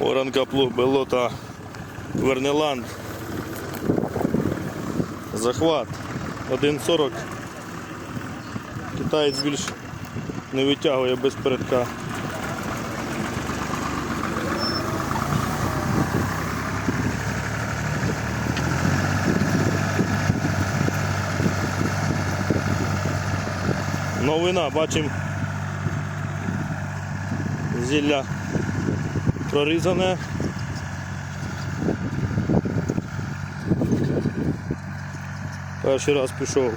Оранка плуг Белота Вернеланд. Захват 1.40. Китаєць більш не витягує без передка. Новина, бачимо. Зілля прорізане. Перший раз пішов.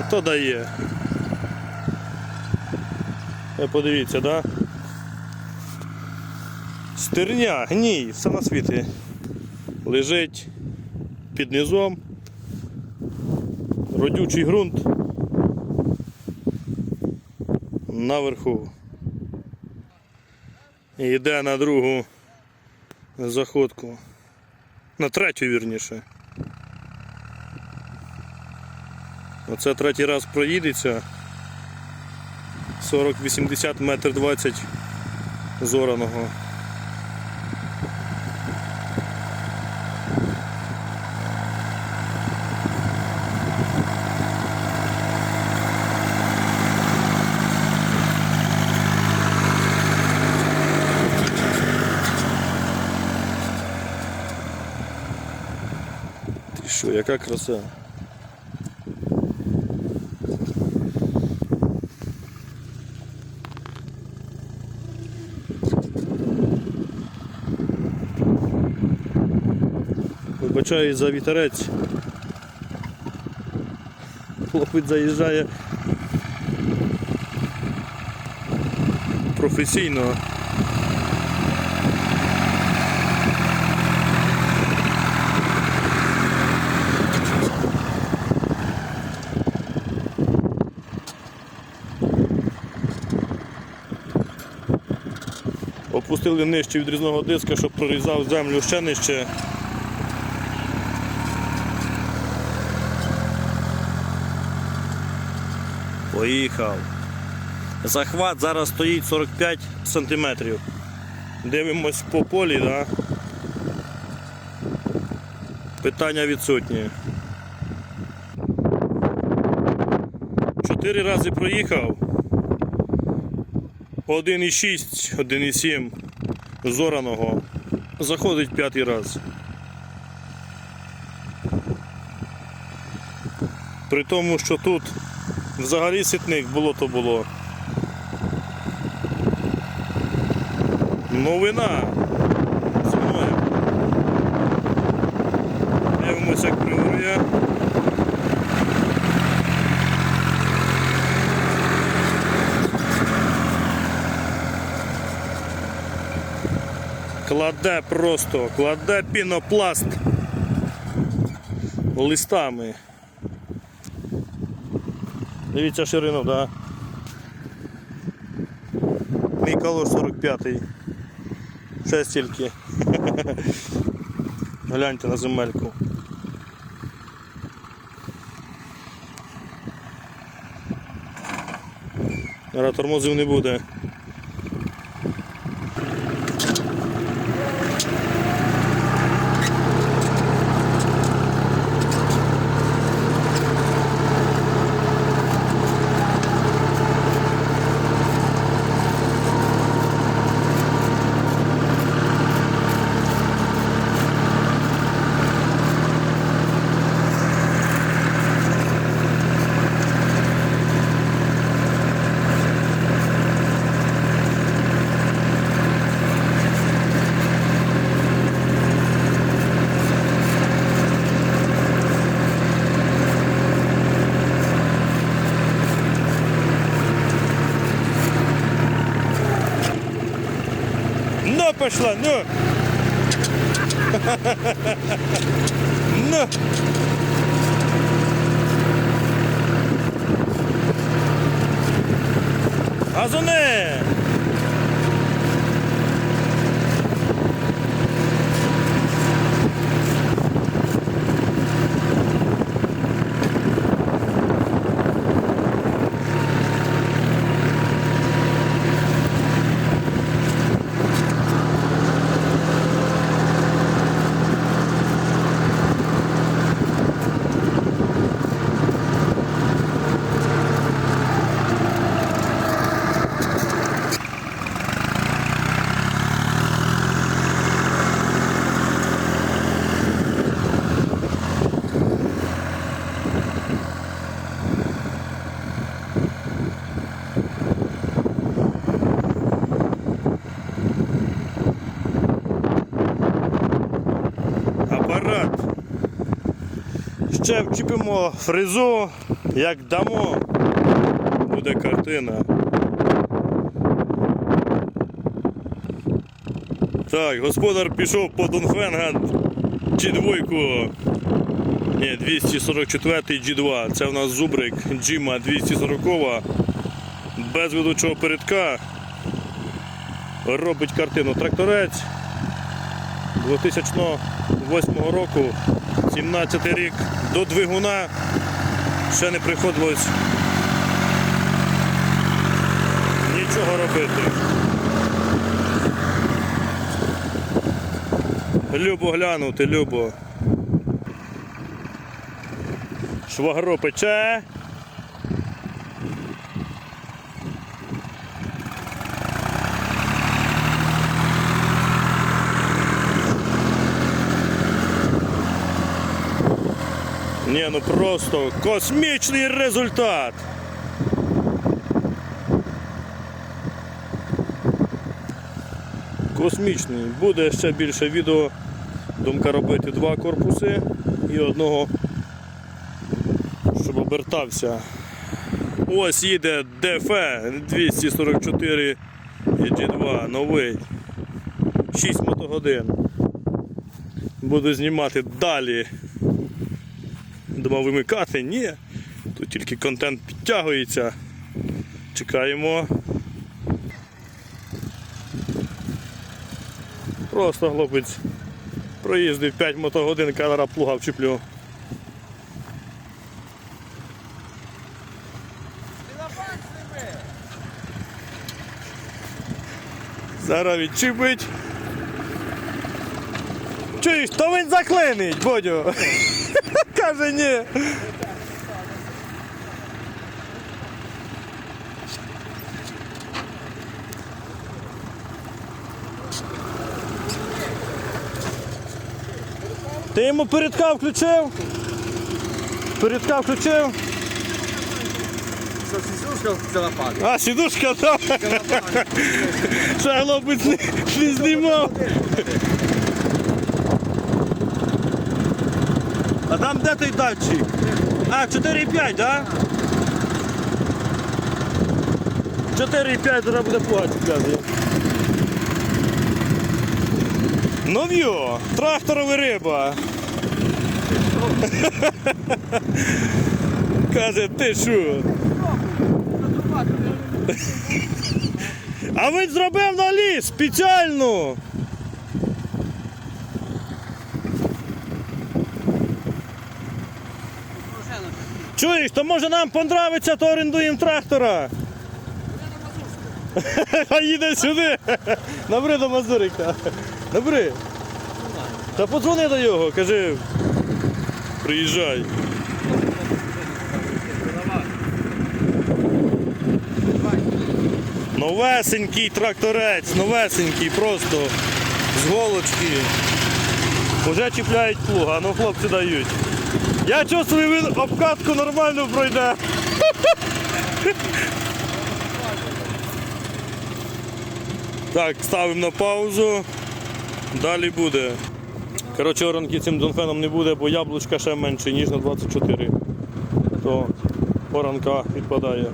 Ото дає. Подивіться, да? Стерня, гній, все на світі. Лежить під низом. Родючий ґрунт. Наверху. І йде на другу заходку. На третю вірніше. Оце третій раз проїдеться. 40-80 метр 20 зораного. Яка краса? Вибачаю за вітерець. Хлопець заїжджає професійно. Опустили нижче відрізного диска, щоб прорізав землю ще нижче. Поїхав. Захват зараз стоїть 45 сантиметрів. Дивимось по полі, да? Питання відсутні. Чотири рази проїхав. 1,6, 1,7 зораного. Заходить п'ятий раз. При тому, що тут Взагалі ситник було то було. Новина. Зі мною. Дивимося, як пригорює. Кладе просто, кладе пінопласт листами. Дивіться ширину, да. Мій калош 45-й. Ще стільки. Гляньте на земельку. Тормозів не буде. koş lan nu. nu. Hazır ne? Ще вчіпимо фрезу, як дамо, буде картина. Так, господар пішов по Донфенган G2. Ні, 244 G2. Це в нас зубрик Джима 240 без ведучого передка. Робить картину тракторець. 2008 року, 17 рік, до двигуна ще не приходилось нічого робити. Любо глянути, любо. Швагро пече. Ні, ну просто космічний результат. Космічний. Буде ще більше відео. Думка робити два корпуси і одного, щоб обертався. Ось їде ДФ 244 і G2 новий. 6 мотогодин. Буду знімати далі. Думав вимикати, ні. Тут тільки контент підтягується. Чекаємо. Просто хлопець проїздив 5 мотогодин, кадра плуга вчіплю. Зараз відчіпить. Чуєш, то він заклинить, Бодю. Каже ні. Ти йому передка включив? Передка включив? Що сісюшка целопан? А, сідушка там. Хлопець не, не знімав. А там де той датчик? А, 4,5, да? 4,5 зараз буде платити, каже. Ну в'йо, тракторова риба. Каже, ти що? А він зробив на ліс спеціально. Чуєш, то може нам понравиться, то орендуємо трактора. А їде сюди. Набри до Мазурика. Набри. Та подзвони до його, кажи. Приїжджай. Новесенький тракторець, новесенький, просто з голочки. Уже чіпляють плуга, ну хлопці дають. Я чувствую, він обкатку нормально пройде. Так, ставимо на паузу. Далі буде. Коротше, оранки цим донфеном не буде, бо яблучка ще менше, ніж на 24. То оранка відпадає.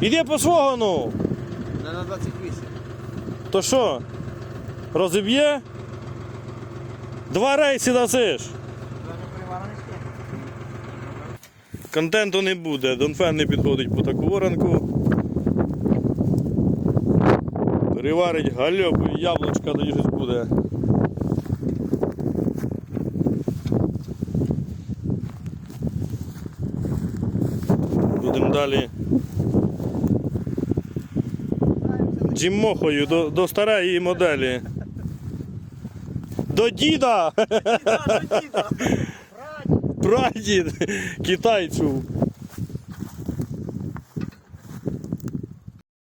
Іди по свого, ну. не на 28. То що? Розіб'є? Два рейси дасиш. Контенту не буде. Донфен не підходить по таку воронку. Приварить гальопу і яблучка тоді щось буде. Будемо далі джиммохою до, до старої моделі. До діда! Прадід китайцю.